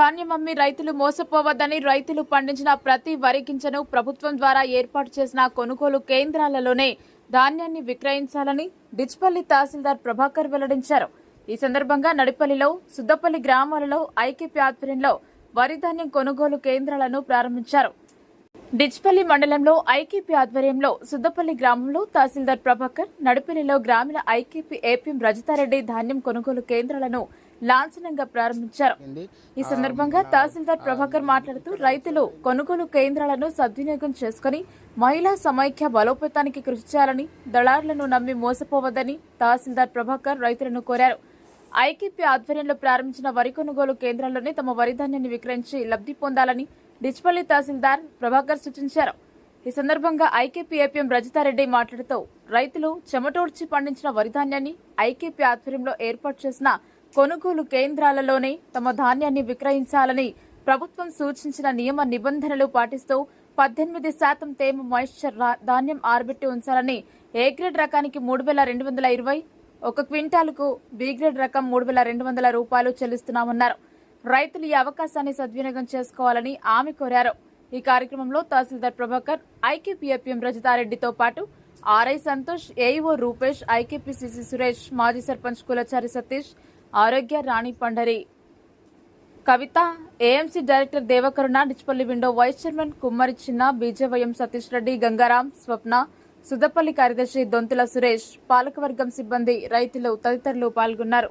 ధాన్యం అమ్మి రైతులు మోసపోవద్దని రైతులు పండించిన ప్రతి వరి గింజను ప్రభుత్వం ద్వారా ఏర్పాటు చేసిన కొనుగోలు కేంద్రాలలోనే ధాన్యాన్ని విక్రయించాలని డిచ్పల్లి తహసీల్దార్ ప్రభాకర్ వెల్లడించారు. ఈ సందర్భంగా నడిపల్లిలో సుద్దపల్లి గ్రామాలలో ఐకేపీ ఆధ్వర్యంలో వరి ధాన్యం కొనుగోలు కేంద్రాలను ప్రారంభించారు. డిచ్పల్లి మండలంలో ఐకేపీ ఆధ్వర్యంలో సుద్దపల్లి గ్రామంలో తహసీల్దార్ ప్రభాకర్ నడిపల్లిలో గ్రామీణ ఐకేపీ ఏపీఎం రజితారెడ్డి ధాన్యం కొనుగోలు కేంద్రాలను లాంఛనంగా ప్రారంభించారు. ఈ సందర్భంగా తహసీల్దార్ ప్రభాకర్ మాట్లాడుతూ రైతులు కొనుగోలు కేంద్రాలను సద్వినియోగం చేసుకుని మహిళా సమైక్య బలోపేతానికి కృషి చేయాలని దళారులను నమ్మి మోసపోవద్దని తహసీల్దార్ ప్రభాకర్ రైతులను కోరారు. ఐకేపీ ఆధ్వర్యంలో ప్రారంభించిన వరి కొనుగోలు కేంద్రాల్లోనే తమ వరి ధాన్యాన్ని విక్రయించి లబ్ధి పొందాలని డిచ్పల్లి తహసీల్దార్ ప్రభాకర్ సూచించారు. ఈ సందర్భంగా ఐకేపీ ఏపీఎం రజితారెడ్డి మాట్లాడుతూ రైతులు చెమటోడ్చి పండించిన వరి ధాన్యాన్ని ఐకేపీ ఆధ్వర్యంలో ఏర్పాటు చేసిన కొనుగోలు కేంద్రాలలోనే తమ ధాన్యాన్ని విక్రయించాలని ప్రభుత్వం సూచించిన నియమ నిబంధనలు పాటిస్తూ పద్దెనిమిది శాతం తేమ మాయిశ్చర్ ధాన్యం ఆరబెట్టి ఉంచాలని ఏ గ్రేడ్ రకానికి మూడు వేల రెండు వందల ఇరవై ఒక క్వింటాల్కు బి గ్రేడ్ రకం మూడు వేల రెండు వందల రూపాయలు చెల్లిస్తున్నామన్నారు. రైతులు ఈ అవకాశాన్ని సద్వినియోగం చేసుకోవాలని ఆమె కోరారు. ఈ కార్యక్రమంలో తహసీల్దార్ ప్రభాకర్ ఐకేపీఎఫ్ఎం రజితారెడ్డితో పాటు RI Santosh AEO Rupesh IKPCC Suresh మాజీ సర్పంచ్ కులచారి సతీష్ ఆరోగ్య Rani Pandari. Kavitha AMC director Devakaruna Dichpally window vice chairman Kummari Chinna BJYM Satish Reddy Gangaram Swapna Suddapalli కార్యదర్శి దొంతుల సురేష్ పాలకవర్గం సిబ్బంది రైతులు తదితరులు పాల్గొన్నారు.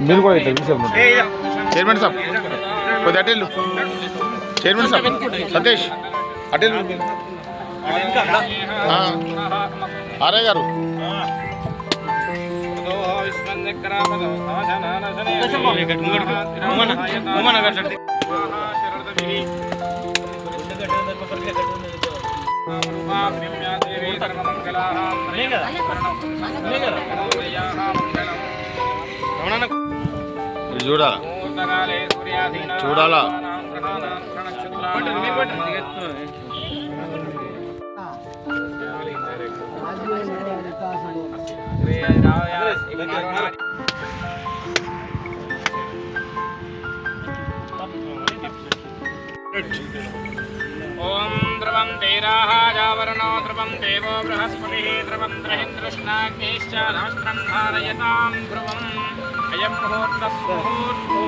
మీరు కూడా ఇట్లా చూసాము చైర్మన్ సాబ్ కొద్ది అటెళ్ళు చైర్మన్ సాబ్ సతీష్ అటెళ్ళు ఆర్ఐ గారు. ఇది చూడాలా? చూడాలా? ఓం ధ్రువం ధీరాహాజావరణో ధ్రువం దేవో బృహస్పతిः ధ్రువం ద్రహింద్రష్ణాగ్నిశ్చ ధారయతాం ధ్రువం. అయం ముహూర్తः సుముహూర్తో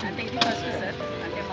అంటే ఇది ఫస్ట్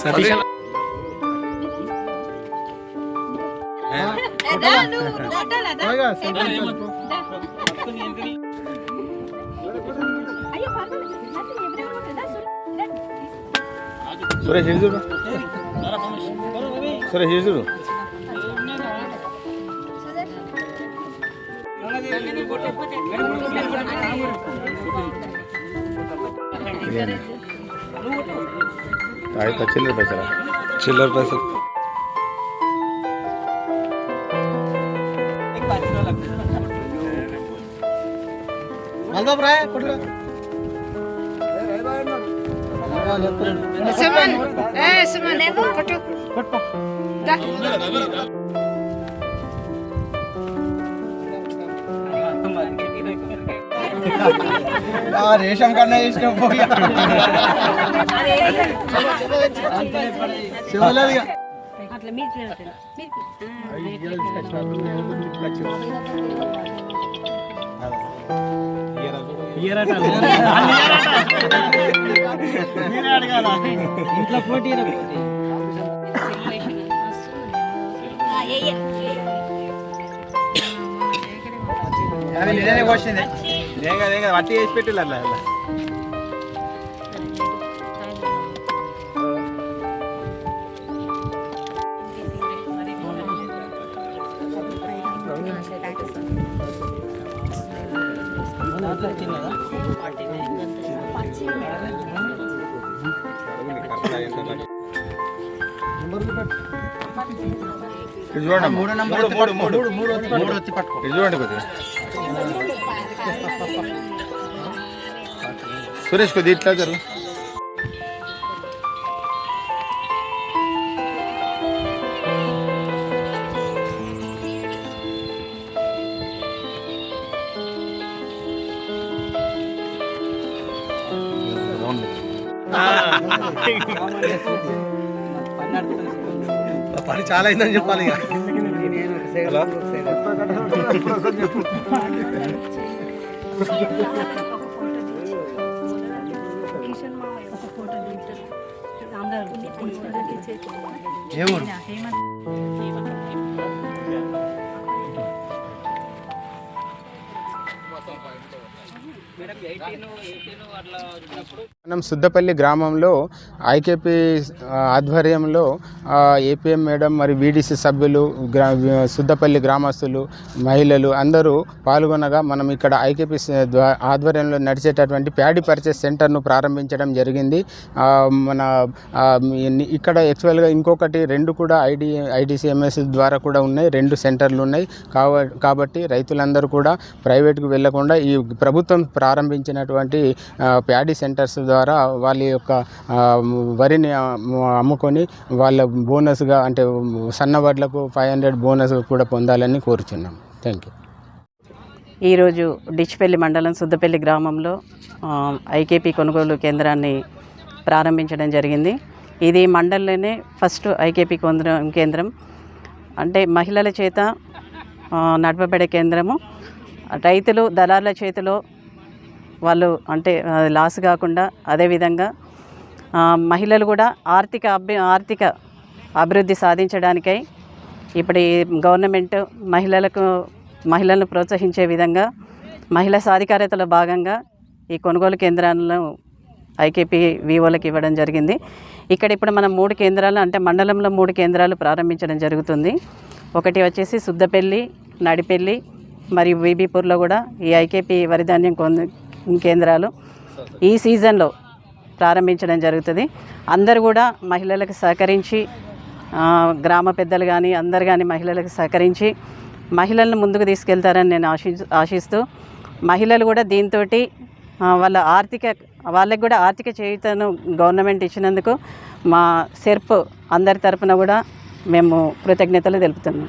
సతీష్. సురేష్ ఇటు చూడు? సురేష్ చూడు? ఇదేనా? आया था चिल्लर पैसा चिल्लर पैसा सुमन ए सुमन फटो फटो రేషన్ కన్నా చేసిన పోయా. చెవలేదు అట్లా మీకు ఇంట్లో పోటీ అది నిజమే వచ్చింది నేను కదా కదా వట్టి వేసి పెట్టిల్లు అట్లా అట్లా ఇటు చూడండి మూడు నంబర్ మూడు మూడు మూడు మూడు వచ్చి పట్టుకో ఇటు చూడండి కొద్దిగా సురేష్ కొద్దిగా ఇట్లా జరుగు పని చాలా అయిందని చెప్పాలి ఇక హలో కిషన్ మామయ్య ఒక ఫోటో దిగుతారు అందరూ ఏ ఊరు మనం సుద్దపల్లి గ్రామంలో ఐకేపీ ఆధ్వర్యంలో ఏపీఎం మేడం మరి వీడీసీ సభ్యులు గ్రా సుద్దపల్లి గ్రామస్తులు మహిళలు అందరూ పాల్గొనగా మనం ఇక్కడ ఐకేపీ ఆధ్వర్యంలో నడిచేటటువంటి ప్యాడీ పర్చేస్ సెంటర్ను ప్రారంభించడం జరిగింది. మన ఇక్కడ యాక్చువల్గా ఇంకొకటి రెండు కూడా ఐడి ఐడిసిఎంఎస్ ద్వారా కూడా ఉన్నాయి. రెండు సెంటర్లు ఉన్నాయి. కాబట్టి రైతులందరూ కూడా ప్రైవేట్కు వెళ్ళకుండా ఈ ప్రభుత్వం ప్రారంభించినటువంటి ప్యాడీ సెంటర్స్ ద్వారా ద్వారా వాళ్ళ యొక్క వరిని అమ్ముకొని వాళ్ళ బోనస్గా అంటే సన్న వడ్లకు ఫైవ్ హండ్రెడ్ బోనస్ కూడా పొందాలని కోరుచున్నాం. Thank you. ఈరోజు డిచ్పల్లి మండలం సుద్దపల్లి గ్రామంలో ఐకేపీ కొనుగోలు కేంద్రాన్ని ప్రారంభించడం జరిగింది. ఇది మండలంలోనే ఫస్ట్ ఐకేపీ కేంద్రం కేంద్రం. అంటే మహిళల చేత నడపబడే కేంద్రము. రైతులు దళారుల చేతిలో వాళ్ళు అంటే లాస్ కాకుండా అదేవిధంగా మహిళలు కూడా ఆర్థిక అభి ఆర్థిక అభివృద్ధి సాధించడానికై ఇప్పుడు ఈ గవర్నమెంట్ మహిళలకు మహిళలను ప్రోత్సహించే విధంగా మహిళా సాధికారతలో భాగంగా ఈ కొనుగోలు కేంద్రాలను ఐకేపీ వివోలకు ఇవ్వడం జరిగింది. ఇక్కడ ఇప్పుడు మనం మూడు కేంద్రాలు అంటే మండలంలో మూడు కేంద్రాలు ప్రారంభించడం జరుగుతుంది. ఒకటి వచ్చేసి సుద్దపల్లి నడిపెల్లి మరియు బీబీపూర్లో కూడా ఈ ఐకేపీ వరిధాన్యం కేంద్రాలు ఈ సీజన్లో ప్రారంభించడం జరుగుతుంది. అందరూ కూడా మహిళలకు సహకరించి గ్రామ పెద్దలు కానీ అందరు కానీ మహిళలకు సహకరించి మహిళలను ముందుకు తీసుకెళ్తారని నేను ఆశి ఆశిస్తూ మహిళలు కూడా దీంతో వాళ్ళ ఆర్థిక వాళ్ళకి కూడా ఆర్థిక చేయుతను గవర్నమెంట్ ఇచ్చినందుకు మా సెర్ప్ అందరి తరపున కూడా మేము కృతజ్ఞతలు తెలుపుతున్నాం.